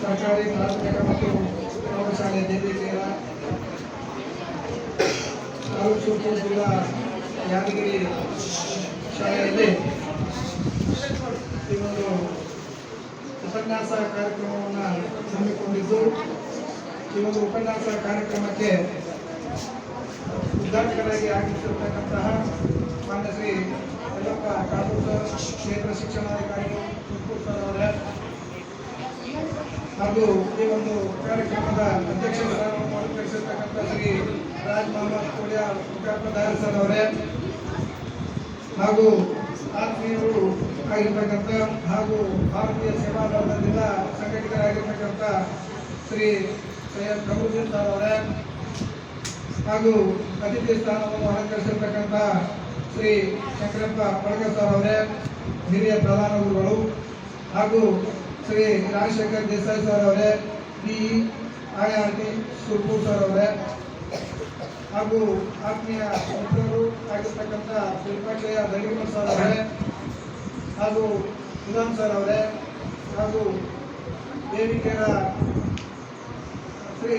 ಸರ್ಕಾರಿ ಪ್ರಾಥಮಿಕ ಮತ್ತು ಪ್ರೌಢಶಾಲೆ ದೇವಿಕೆಯ ತಾಲೂಕು ಜಿಲ್ಲಾ ಯಾದಗಿರಿ ಶಾಲೆಯಲ್ಲಿ ಈ ಒಂದು ಉಪನ್ಯಾಸ ಕಾರ್ಯಕ್ರಮವನ್ನು ಹಮ್ಮಿಕೊಂಡಿದ್ದು. ಈ ಒಂದು ಉಪನ್ಯಾಸ ಕಾರ್ಯಕ್ರಮಕ್ಕೆ ಉದ್ಘಾಟಕರಾಗಿ ಆಗಮಿಸಿರ್ತಕ್ಕಂತಹ ಮಾನ್ಯ ಶ್ರೀ ಯಲ್ಲಪ್ಪ ಸರ್, ಕ್ಷೇತ್ರ ಶಿಕ್ಷಣಾಧಿಕಾರಿಗಳು ತುಮಕೂರು ಸರ್ ಅವರೇ ಹಾಗೂ ಈ ಒಂದು ಕಾರ್ಯಕ್ರಮದ ಅಧ್ಯಕ್ಷ ಸ್ಥಾನವನ್ನು ಶ್ರೀ ರಾಜ್ ಮಹಮ್ಮದ್ ಕೋಡಿಯಾ ಪ್ರಧಾನ ಸರ್ ಅವರೇ. ಹಾಗೂ ಆತ್ಮೀಯರು ಆಗಿರ್ತಕ್ಕಂಥ ಹಾಗೂ ಭಾರತೀಯ ಸೇವಾ ದಳದಿಂದ ಸಂಘಟಿತರಾಗಿರ್ತಕ್ಕಂಥ ಶ್ರೀ ಸೈಯದ್ ಕಮರುದ್ದೀನ್ ಸರ್ ಅವರೇ. ಹಾಗೂ ಅತಿಥಿ ಸ್ಥಾನವನ್ನು ಅಲಂಕರಿಸಿರ್ತಕ್ಕಂಥ ಶ್ರೀ ಶಂಕರಪ್ಪ ಬಳಗ ಸರ್ ಅವರೇ, ಹಿರಿಯ ಪ್ರಧಾನ ಗುರುಗಳು ಹಾಗೂ ಶ್ರೀ ರಾಜಶೇಖರ್ ದೇಸಾಯಿ ಸರ್ ಅವರೇ I R. T. Surpur sir ಅವರೇ, ಹಾಗೂ ಆತ್ಮೀಯ ಮಿತ್ರರು ಆಗಿರ್ತಕ್ಕಂಥ ಶಿಲ್ಪಾಕ್ಷಯ ದಡಿಮೂರ್ ಸರ್ ಅವರೇ, ಹಾಗೂ ಸುಧಾಮ್ ಸರ್ ಅವರೇ, ಹಾಗೂ ವೇದಿಕೆಯ Shri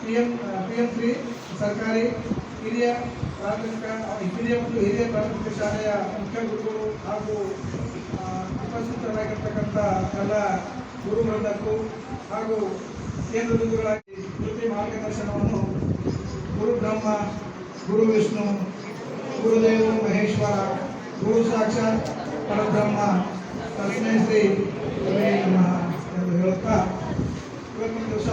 P M P M Shri ಸರ್ಕಾರಿ ಹಿರಿಯ ಪ್ರಾಥಮಿಕ, ಹಿರಿಯ ಮತ್ತು ಹಿರಿಯ ಪ್ರಾಥಮಿಕ ಶಾಲೆಯ ಮುಖ್ಯ ಗುರುಗಳು ಹಾಗೂ ಉಪಸ್ಥಿತರಾಗಿರ್ತಕ್ಕಂಥ ಎಲ್ಲ ಗುರು ವೃಂದಕ್ಕೂ ಹಾಗೂ ಕೇಂದ್ರ ಬಿಂದುಗಳಾಗಿ ಕೃತಿ ಮಾರ್ಗದರ್ಶನವನ್ನು ಗುರು ಬ್ರಹ್ಮ, ಗುರು ವಿಷ್ಣು ಗುರುದೇವ ಮಹೇಶ್ವರ, ಗುರು ಸಾಕ್ಷಾತ್ ಪರಬ್ರಹ್ಮ ತಸ್ಮೈ ಶ್ರೀ ನಮಃ ಎಂದು ಹೇಳುತ್ತಾ ಇವತ್ತಿನ ದಿವಸ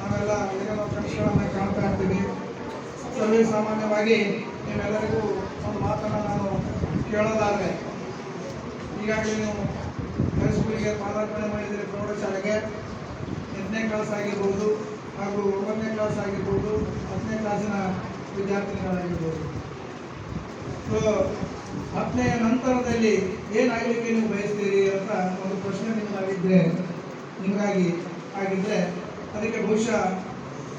ನಾವೆಲ್ಲ ಏನೋ ಕನಸುಗಳನ್ನು ಕಾಣ್ತಾ ಇರ್ತೀವಿ. ಸರ್ವೇ ಸಾಮಾನ್ಯವಾಗಿ ನೀವೆಲ್ಲರಿಗೂ ಒಂದು ಮಾತನ್ನು ನಾನು ಕೇಳೋದಾದರೆ ಈಗಾಗಲೇ ನೀವು ಹೈಸ್ಕೂಲಿಗೆ ಪಾದಾರ್ಪಣೆ ಮಾಡಿದರೆ ಪ್ರೌಢಶಾಲೆಗೆ ಎಂಟನೇ ಕ್ಲಾಸ್ ಆಗಿರ್ಬೋದು ಹಾಗೂ ಒಂಬತ್ತನೇ ಕ್ಲಾಸ್ ಆಗಿರ್ಬೋದು, ಹತ್ತನೇ ಕ್ಲಾಸಿನ ವಿದ್ಯಾರ್ಥಿಗಳಾಗಿರ್ಬೋದು ಸೊ ಹತ್ತನೆಯ ನಂತರದಲ್ಲಿ ಏನಾಗಲಿಕ್ಕೆ ನೀವು ಬಯಸ್ತೀರಿ ಅಂತ ಒಂದು ಪ್ರಶ್ನೆ ನಿಮಗಾಗಿದ್ದರೆ ನಿಮಗಾಗಿ ಆಗಿದ್ದರೆ ಅದಕ್ಕೆ ಬಹುಶಃ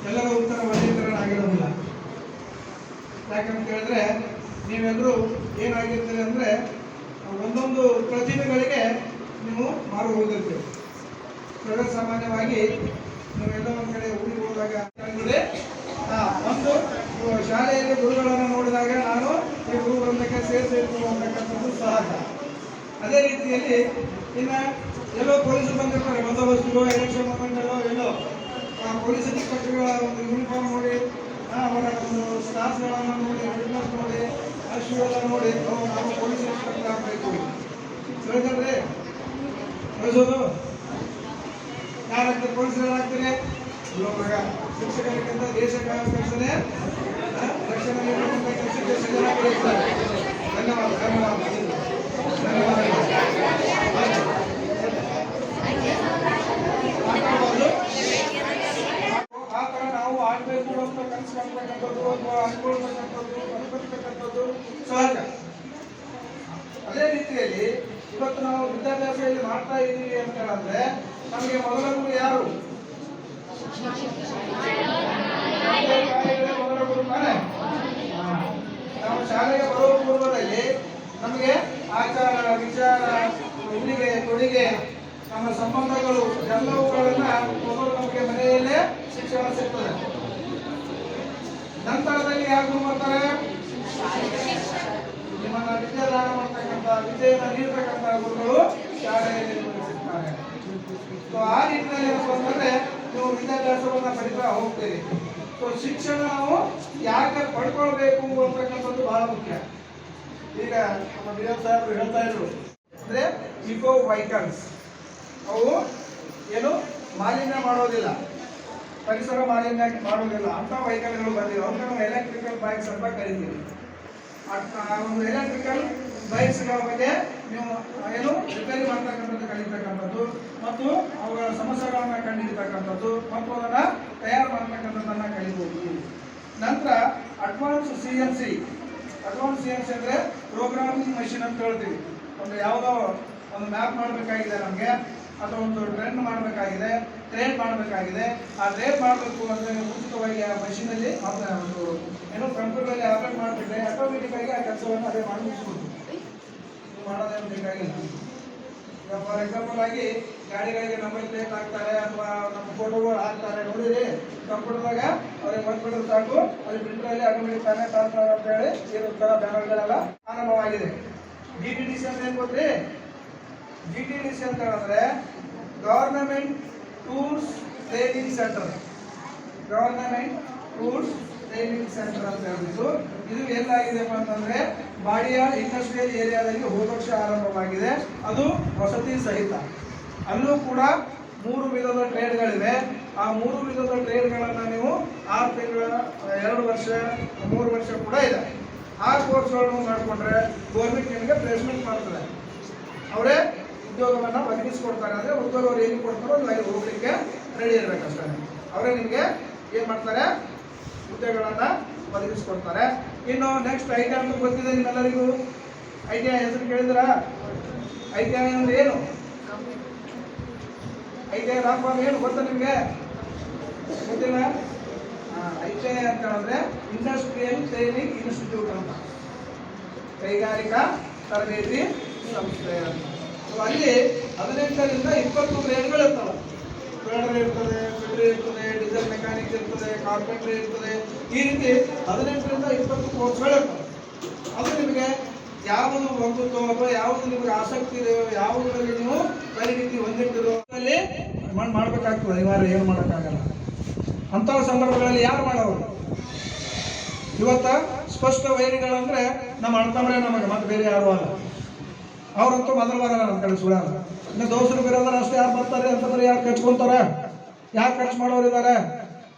ಎಲ್ಲರ ಉತ್ತರ ವರ್ಗೀಕರಣ ಆಗಿರೋದಿಲ್ಲ. ಯಾಕಂತ ಹೇಳಿದ್ರೆ ನೀವೆಲ್ಲರೂ ಏನಾಗಿರ್ತೀರಿ ಅಂದರೆ ಒಂದೊಂದು ಪ್ರತಿಭೆಗಳಿಗೆ ನೀವು ಮಾರು ಹೋಗಿರ್ತೀವಿ ಸರ್ವೇ ಸಾಮಾನ್ಯವಾಗಿ ನೀವೆಲ್ಲ ಒಂದು ಕಡೆ ಊರಿಗೆ ಹೋದಾಗ ಒಂದು ಶಾಲೆಯಲ್ಲಿ ಗುರುಗಳನ್ನು ನೋಡಿದಾಗ ನಾನು ಈ ಗುರು ವೃಂದಕ್ಕೆ ಸೇರಿಸಬೇಕು ಅಂತಕ್ಕಂಥದ್ದು ಸಹಜ. ಅದೇ ರೀತಿಯಲ್ಲಿ ಇನ್ನು ಎಲ್ಲೋ ಪೊಲೀಸರು ಬಂದಿರ್ತಾರೆ, ಬಂದೋಬಸ್ತಿಗೋ ಎಲೆಕ್ಷನ್ ಮೂಮೆಂಟಲ್ಲೋ ಎಲ್ಲೋ. ಆ, ಪೊಲೀಸ್ ಇನ್ಸ್ಪೆಕ್ಟರ್ಗಳ ಒಂದು ಯೂನಿಫಾರ್ಮ್ ನೋಡಿ ಅವರ ಒಂದು ಸ್ಟಾಫ್ಗಳನ್ನು ನೋಡಿ ನೋಡಿ ಅಶ್ವೆಲ್ಲ ನೋಡಿ, ನಾವು ಪೊಲೀಸ್ ಇನ್ಸ್ಪೆಕ್ಟರ್ ಆಗಬೇಕು ಹೇಳಿದ್ರೆ ಕಳಿಸೋದು? ಯಾರಂತ ಪೊಲೀಸರು ಆಗ್ತಾರೆ? ಅಲ್ಲೋ ಮಗ ಶಿಕ್ಷಕರಿಗಿಂತ ದೇಶ ಕೆಲಸನೇ ರಕ್ಷಣೆ ಧನ್ಯವಾದ ಧನ್ಯವಾದ ಧನ್ಯವಾದಗಳು ಮಾತಾಡೋದು ಆ ಥರ ನಾವು ಆಗಬೇಕು ಅಂತ ಕನಸು ಕಾಣ್ತಕ್ಕಂಥದ್ದು ಅಥವಾ ಅನ್ಕೊಳ್ತಕ್ಕಂಥದ್ದು ಅನ್ಕೊಳ್ತಕ್ಕಂಥದ್ದು ಸಹಜ ಅದೇ ರೀತಿಯಲ್ಲಿ ಇವತ್ತು ನಾವು ವಿದ್ಯಾಭ್ಯಾಸ ಇಲ್ಲಿ ಮಾಡ್ತಾ ಇದ್ದೀವಿ ಅಂತ ಹೇಳಿದ್ರೆ ನಮಗೆ ಮೊದಲ ಗುರು ಯಾರು? ಮೊದಲ ಗುರು ತಾನೇ ನಾವು ಶಾಲೆಗೆ ಬರೋ ಪೂರ್ವದಲ್ಲಿ ನಮಗೆ ಆಚಾರ, ವಿಚಾರ ಉಡುಗೆ ತೊಡಿಗೆ ನಮ್ಮ ಸಂಬಂಧಗಳು ಎಲ್ಲವುಗಳನ್ನ ಮೊದಲು ನಮಗೆ ಮನೆಯಲ್ಲೇ ಶಿಕ್ಷಣ ಸಿಗ್ತದೆ. ನಂತರದಲ್ಲಿ ಯಾರು ಮಾಡ್ತಾರೆ ನಿಮ್ಮನ್ನ ವಿದ್ಯಾದಾನ ಮಾಡ್ತಕ್ಕಂಥ, ವಿದ್ಯೆಯನ್ನು ನೀಡ್ತಕ್ಕಂಥ ಗುರುಗಳು ಶಾಲೆಯಲ್ಲಿ ಸೊ ಆ ನಿಟ್ಟಿನಲ್ಲಿ ಏನಪ್ಪ ಅಂತಂದ್ರೆ ನೀವು ವಿದ್ಯಾಭ್ಯಾಸವನ್ನ ಪಡಿತಾ ಹೋಗ್ತೀರಿ. ಸೊ ಶಿಕ್ಷಣ ನಾವು ಯಾಕೆ ಪಡ್ಕೊಳ್ಬೇಕು ಅಂತಕ್ಕಂಥದ್ದು ಬಹಳ ಮುಖ್ಯ. ಈಗ ನಮ್ಮ ವಿನೋದ್ ಸಾಹೇಬರು ಹೇಳ್ತಾ ಇದ್ರು, ಅಂದ್ರೆ ಇಕೋ ವೈಕಲ್ಸ್ ಅವು ಏನು ಮಾಲಿನ್ಯ ಮಾಡೋದಿಲ್ಲ. ಪರಿಸರ ಮಾಲಿನ್ಯ ಮಾಡೋದಿಲ್ಲ. ಅಂತ ವೈಕಲ್ಗಳು ಬಂದಿವೆ. ಅವ್ರನ್ನ ನಾವು ಎಲೆಕ್ಟ್ರಿಕಲ್ ಬೈಕ್ಸ್ ಅಂತ ಕರಿತೀವಿ. ಒಂದು ಎಲೆಕ್ಟ್ರಿಕಲ್ ಬೈಕ್ಸ್ಗಳ ಬಗ್ಗೆ ನೀವು ಏನು ರಿಪೇರಿ ಮಾಡ್ತಕ್ಕಂಥದ್ದು ಕಲಿತಕ್ಕಂಥದ್ದು ಮತ್ತು ಅವುಗಳ ಸಮಸ್ಯೆಗಳನ್ನು ಕಂಡುಹಿಡಿತಕ್ಕಂಥದ್ದು ಮತ್ತು ಅದನ್ನು ತಯಾರು ಮಾಡ್ತಕ್ಕಂಥದ್ದನ್ನ ಕಲಿಬಹುದು ನಂತರ advance C N C advance C N C ಅಂದರೆ ಪ್ರೋಗ್ರಾಮಿಂಗ್ ಮಷಿನ್ ಅಂತ ಹೇಳ್ತೀವಿ. ಒಂದು ಯಾವುದೋ ಒಂದು ಮ್ಯಾಪ್ ಮಾಡಬೇಕಾಗಿದೆ ನಮಗೆ, ಅಥವಾ ಒಂದು ಟ್ರೆಂಡ್ ಮಾಡಬೇಕಾಗಿದೆ ಟ್ರೇಡ್ ಮಾಡಬೇಕಾಗಿದೆ. ಆ ಟ್ರೇಡ್ ಮಾಡಬೇಕು ಅಂದರೆ ಉಚಿತವಾಗಿ ಆ ಮಷಿನಲ್ಲಿ ಒಂದು ಏನು ಕಂಪ್ಯೂಟರಲ್ಲಿ ಆಪರೇಟ್ ಮಾಡಿಬಿಟ್ರೆ ಆಟೋಮೆಟಿಕ್ ಆಗಿ ಆ ಕೆಲಸವನ್ನು ಅದೇ ಮಾಡಿ ಮಾಡೋದೇನು ಬೇಕಾಗಿಲ್ಲ. ಈಗ ಫಾರ್ ಎಕ್ಸಾಂಪಲ್ ಆಗಿ ಗಾಡಿಗಳಿಗೆ ನಂಬರ್ ಪ್ಲೇಟ್ ಹಾಕ್ತಾರೆ ಅಥವಾ ನಮ್ಮ ಫೋಟೋಗಳು ಹಾಕ್ತಾರೆ, ನೋಡಿರಿ ಕಂಪ್ಯೂಟರ್ದಾಗ ಅವ್ರಿಗೆ ಬಂದ್ಬಿಟ್ರೆ ಸಾಕು ಅಲ್ಲಿ ಪ್ರಿಂಟರಲ್ಲಿ ಆಟೋಮೆಟಿಕ್ ತಾನೇ ಟ್ರಾನ್ಸ್ಫರ್ ಅಂತ ಹೇಳಿ ಥರ ಬ್ಯಾನರ್ಗಳೆಲ್ಲ ಆರಂಭವಾಗಿದೆ. ಡಿ ಟಿ ಡಿ ಸಿ ಅಂತ ಏನು ಗೊತ್ತ್ರಿ ಜಿ ಟಿ ಡಿ ಸಿ ಅಂತ ಹೇಳಿದ್ರೆ government tours training centre government tours training centre ಅಂತ ಹೇಳ್ಬಿಟ್ಟು. ಇದು ಎಲ್ಲಾಗಿದೆಪ್ಪ ಅಂತಂದ್ರೆ ಬಾಡಿಯ ಇಂಡಸ್ಟ್ರಿಯಲ್ ಏರಿಯಾದಲ್ಲಿ ಹೋದ ವರ್ಷ ಆರಂಭವಾಗಿದೆ. ಅದು ವಸತಿ ಸಹಿತ. ಅಲ್ಲೂ ಕೂಡ ಮೂರು ವಿಧದ ಟ್ರೇಡ್ಗಳಿವೆ ಆ ಮೂರು ವಿಧದ ಟ್ರೇಡ್ಗಳನ್ನು ನೀವು ಆರು ತಿಂಗಳ, ಎರಡು ವರ್ಷ, ಮೂರು ವರ್ಷ ಕೂಡ ಇದೆ. ಆ ಕೋರ್ಸ್ಗಳನ್ನು ಮಾಡಿಕೊಂಡ್ರೆ ಗೌರ್ಮೆಂಟ್ ನಿಮಗೆ ಪ್ಲೇಸ್ಮೆಂಟ್ ಮಾಡ್ತದೆ. ಅವರೇ ಉದ್ಯೋಗವನ್ನ ಒದಗಿಸ್ಕೊಡ್ತಾರೆ. ಅಂದ್ರೆ ಉದ್ಯೋಗ ಅವ್ರು ಏನು ಕೊಡ್ತಾರೋ ಅಲ್ಲಿ ಹೋಗ್ಲಿಕ್ಕೆ ರೆಡಿ ಇರ್ಬೇಕಷ್ಟೇ. ಅವರೇ ನಿಮಗೆ ಏನು ಮಾಡ್ತಾರೆ? ಹುದ್ದೆಗಳನ್ನ ಒದಗಿಸ್ಕೊಡ್ತಾರೆ. ಇನ್ನು ನೆಕ್ಸ್ಟ್ ಐ ಟಿ ಅಂತ ಗೊತ್ತಿದೆ, ನಿಮ್ಮೆಲ್ಲರಿಗೂ. ಐ ಟಿ ಐ ಹೆಸರು ಕೇಳಿದ್ರ ಐ ಟಿ ಐ ಅಂದ್ರೆ ಏನು? ಐ ಟಿ ಐ ರಾಮ್ ಏನು ಗೊತ್ತಾ ನಿಮಗೆ? ಗೊತ್ತಿಲ್ಲ? ಐ ಟಿ ಐ ಅಂತ ಹೇಳಿದ್ರೆ ಇಂಡಸ್ಟ್ರಿಯಲ್ ಟ್ರೈನಿಂಗ್ ಇನ್ಸ್ಟಿಟ್ಯೂಟ್ ಅಂತ. ಕೈಗಾರಿಕಾ ತರಬೇತಿ ಸಂಸ್ಥೆ ಅಂತ. ಅಲ್ಲಿ ಹದಿನೆಂಟರಿಂದ ಇಪ್ಪತ್ತು ಗ್ರೇಡ್ಗಳು ಇರ್ತವೆ ಇರ್ತದೆ ಫಿಲ್ಟರ್ ಇರ್ತದೆ ಡೀಸೆಲ್ ಮೆಕ್ಯಾನಿಕ್ ಇರ್ತದೆ ಕಾರ್ಪೆಂಟ್ರಿ ಇರ್ತದೆ, ಈ ರೀತಿ ಹದಿನೆಂಟರಿಂದ ಇಪ್ಪತ್ತು ಕೋರ್ಸ್ಗಳು ಇರ್ತವೆ. ಅದು ನಿಮಗೆ ಯಾವುದು ಹೊಂದುತ್ತೋ ಅಥವಾ ಯಾವುದು ನಿಮಗೆ ಆಸಕ್ತಿ ಇದೆಯೋ ಯಾವುದರಲ್ಲಿ ನೀವು ಪರಿಣಿತಿ ಹೊಂದಿರ್ತೀರೋ ಅದರಲ್ಲಿ ಮಾಡಬೇಕಾಗ್ತದೆ. ಅನಿವಾರ್ಯ ಏನು ಮಾಡೋಕ್ಕಾಗಲ್ಲ. ಅಂತಹ ಸಂದರ್ಭಗಳಲ್ಲಿ ಯಾರು ಮಾಡೋರು? ಇವತ್ತ ಸ್ಪಷ್ಟ ವೈರಿಗಳಂದ್ರೆ ನಮ್ಮ ಅಣ್ತಂದ್ರೆ ನಮಗೆ, ಮತ್ತೆ ಬೇರೆ ಯಾರು ಅಲ್ಲ. ಅವ್ರಂತೂ ಮೊದಲು ಬರಲ್ಲ ನಮ್ಮ ಕಡೆ ಸುಳ್ಳ ಇನ್ನು ದೋಸ್ತರು ಬಿರೋದ್ರ ಅಷ್ಟೇ ಯಾರು ಬರ್ತಾರೆ ಅಂತಂದ್ರೆ ಯಾರು ಕಚ್ಕೊಂತಾರೆ? ಯಾರು ಖರ್ಚು ಮಾಡೋರು ಇದ್ದಾರೆ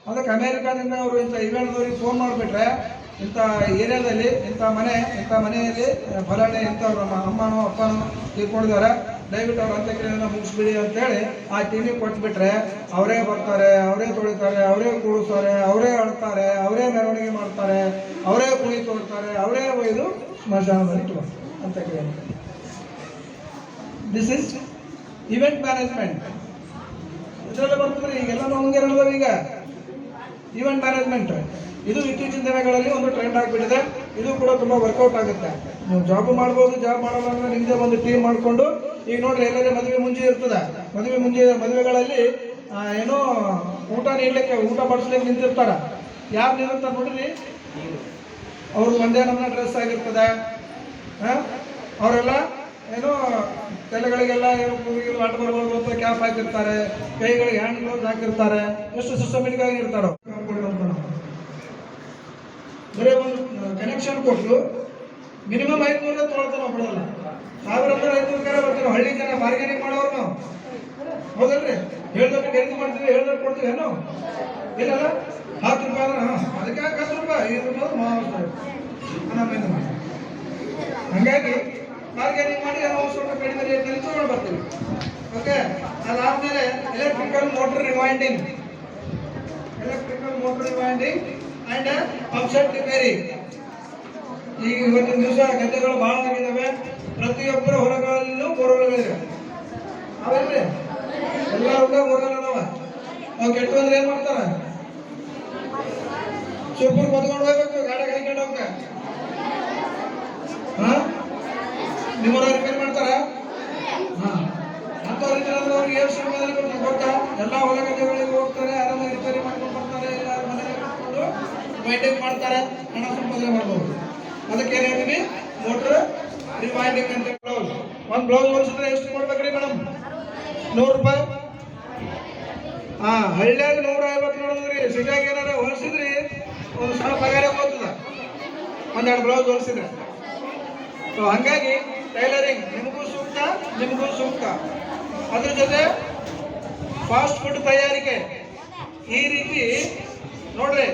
ಅದಕ್ಕೆ ಅಮೇರಿಕಾದಿಂದ ಅವರು ಇಂಥ ಇವೆಂಟ್ದವ್ರಿಗೆ ಫೋನ್ ಮಾಡಿಬಿಟ್ರೆ ಇಂಥ ಏರಿಯಾದಲ್ಲಿ, ಇಂಥ ಮನೆ, ಇಂಥ ಮನೆಯಲ್ಲಿ ಫಲಾಣೆ ಇಂಥ ನಮ್ಮ ಅಮ್ಮನೋ, ಅಪ್ಪನೋ ತಿಳ್ಕೊಂಡಿದ್ದಾರೆ ದಯವಿಟ್ಟು ಅವ್ರ ಅಂತ್ಯಕ್ರಿಯೆಯನ್ನು ಮುಗಿಸ್ಬಿಡಿ ಅಂತೇಳಿ ಆ ಟೀಮಿಗೆ ಕೊಟ್ಬಿಟ್ರೆ ಅವರೇ ಬರ್ತಾರೆ, ಅವರೇ ತೊಳಿತಾರೆ, ಅವರೇ ಕೂಡಿಸ್ತಾರೆ ಅವರೇ ಅಳ್ತಾರೆ, ಅವರೇ ಮೆರವಣಿಗೆ ಮಾಡ್ತಾರೆ, ಅವರೇ ಕುಣಿ ತೋಡ್ತಾರೆ, ಅವರೇ ಒಯ್ದು ಸ್ಮಶಾನದಲ್ಲಿ ಅಂತ ಅಂತ್ಯಕ್ರಿಯೆ. ದಿಸ್ ಇಸ್ ಇವೆಂಟ್ ಮ್ಯಾನೇಜ್ಮೆಂಟ್ ಇದರಲ್ಲಿ ಬರ್ತದೆ ಈಗೆಲ್ಲ ನಮಗೆ ನಡೆದವ ಈಗ. ಈವೆಂಟ್ ಮ್ಯಾನೇಜ್ಮೆಂಟ್ ಇದು ಇತ್ತೀಚಿನ ದಿನಗಳಲ್ಲಿ ಒಂದು ಟ್ರೆಂಡ್ ಆಗಿಬಿಟ್ಟಿದೆ. ಇದು ಕೂಡ ತುಂಬಾ ವರ್ಕೌಟ್ ಆಗುತ್ತೆ. ನೀವು ಜಾಬ್ ಮಾಡ್ಬೋದು ಜಾಬ್ ಮಾಡಲ್ಲ ಅಂದ್ರೆ ನಿಮ್ದೇ ಒಂದು ಟೀಮ್ ಮಾಡಿಕೊಂಡು, ಈಗ ನೋಡ್ರಿ ಎಲ್ಲರೂ ಮದುವೆ ಮುಂಜಿ ಇರ್ತದೆ. ಮದುವೆ ಮುಂಜಿ ಮದುವೆಗಳಲ್ಲಿ ಏನೋ ಊಟ ನೀಡಲಿಕ್ಕೆ, ಊಟ ಬಡಿಸ್ಲಿಕ್ಕೆ ನಿಂತಿರ್ತಾರ. ಯಾರು ನಿಂತಿರ್ತಾರೆ ನೋಡ್ರಿ? ಅವ್ರದ್ದು ಒಂದೇ ನಮ್ಮ ಡ್ರೆಸ್ ಆಗಿರ್ತದೆ? ಅವರೆಲ್ಲ ಏನೋ ತಲೆಗಳಿಗೆಲ್ಲ ಏನು ವಾಟ್ ಬರ್ಬೋದು ಅಂತ ಕ್ಯಾಪ್ ಹಾಕಿರ್ತಾರೆ, ಕೈಗಳಿಗೆ ಹ್ಯಾಂಡ್ ಗ್ಲೌಸ್ ಹಾಕಿರ್ತಾರೆ, ಎಷ್ಟು ಸಿಸ್ಟಮೆಟಿಕ್ ಆಗಿ ಇರ್ತಾರೋ ಬರೀ ಒಂದು ಕನೆಕ್ಷನ್ ಕೊಟ್ಟು ಮಿನಿಮಮ್ ಐದ್ನೂರ ತೊಗೊಳ್ತಾನೆ ನಾವು ಬಿಡಲ್ಲ. ಸಾವಿರ ಅಂದ್ರೆ ಐದ್ನೂರ ಕಡೆ ಬರ್ತೀವಿ ಹಳ್ಳಿ ಜನ ಬಾರ್ಗೇನಿಂಗ್ ಮಾಡೋರು ನಾವು ಹೌದಲ್ರಿ ಹೇಳ್ದಕ್ಕೆ ಖರೀದಿ ಮಾಡ್ತೀವಿ ಹೇಳ್ದಕ್ಕೆ ಕೊಡ್ತೀವಿ ಏನೋ? ಇಲ್ಲಲ್ಲ? ಹತ್ತು ರೂಪಾಯಿ ಅಂದ್ರೆ ಹಾಂ. ಅದಕ್ಕೆ ಹತ್ತು ರೂಪಾಯಿ? ಐದು ರೂಪಾಯಿ ಮಾವು ಹಂಗಾಗಿ ಬಾರ್ಗೇನಿಂಗ್ ಮಾಡಿ ಒಂದು ಸ್ವಲ್ಪ ಕಡಿಮೆ ರೇಟ್ನಲ್ಲಿ ತಗೊಂಡು ಬರ್ತೀವಿ. ಓಕೆ ಅದಾದ್ಮೇಲೆ electrical motor rewinding electrical motor rewinding and pumpset repair ಈಗ ಇವತ್ತಿನ ದಿವಸ ಗದ್ದೆಗಳು ಬಹಳ ಆಗಿದ್ದಾವೆ. ಪ್ರತಿಯೊಬ್ಬರ ಹೊಲಗಳಲ್ಲೂ ಬೋರ್ವೆಲ್ಗಳಿವೆ ಅವೇನ್ರಿ ಎಲ್ಲ ಹೊಲ ಬೋರ್ವೆಲ್ ಅದಾವ. ಅವು ಕೆಟ್ಟು ಅಂದ್ರೆ ಏನ್ ಮಾಡ್ತಾರ? ಸೂಪರ್ ಬದ್ಕೊಂಡು ಹೋಗ್ಬೇಕು, ಗಾಡಿ ಕೈಕೊಂಡು ಹೋಗ್ಕ ಹಾ? ನಿಮ್ಮವ್ರ ರಿಪೇರಿ ಮಾಡ್ತಾರ? ಅಂಥವ್ರು ಇದ್ರೆ ಅವ್ರಿಗೆ ಎಷ್ಟು ರೂಪಾಯಿ ಕೊಡ್ತಾರೆ ಗೊತ್ತಾ? ಎಲ್ಲ ಹೊಲ ಗದ್ದೆಗಳಿಗೆ ಹೋಗ್ತಾರೆ, ಆರಾಮಾಗಿ ರಿಪೇರಿ ಮಾಡ್ಕೊಂಡು ಬರ್ತಾರೆ ಎಲ್ಲ ಮನೆಗೆ ಕೂತ್ಕೊಂಡು ವೈಂಡಿಂಗ್ ಮಾಡ್ತಾರೆ, ಹಣ ಸಂಪಾದನೆ ಮಾಡ್ಬೋದು. ಅದಕ್ಕೆ ಏನು ಹೇಳ್ತೀವಿ ಮೋಟ್ರ್ ರಿವೈಂಡಿಂಗ್ ಅಂತ ಬ್ಲೌಸ್ ಒಂದು ಬ್ಲೌಸ್ ಹೊಲಿಸಿದ್ರೆ ಎಷ್ಟು ಕೊಡ್ಬೇಕ್ರಿ ಮೇಡಮ್ ನೂರು ರೂಪಾಯಿ? ಹಾ, ಹಳ್ಳಿಯಾಗ ನೂರ ಐವತ್ತು ನೋಡಿದ್ರಿ. ಸಿಟಿಯಾಗ ಏನಾರ ಹೊಲಿಸಿದ್ರಿ, ಒಂದು ಸಣ್ಣ ಪಗಾರ ಹೋಗ್ತದ. ಒಂದೆರಡು ಬ್ಲೌಸ್ ಹೊಲಿಸಿದ್ರೆ. ಸೊ ಹಂಗಾಗಿ ಟೈಲರಿಂಗ್ ನಿಮಗೂ ಸೂಕ್ತ ನಿಮಗೂ ಸೂಕ್ತ. ಅದ್ರ ಜೊತೆ ಫಾಸ್ಟ್ ಫುಡ್ ತಯಾರಿಕೆ. ಈ ರೀತಿ ನೋಡ್ರಿ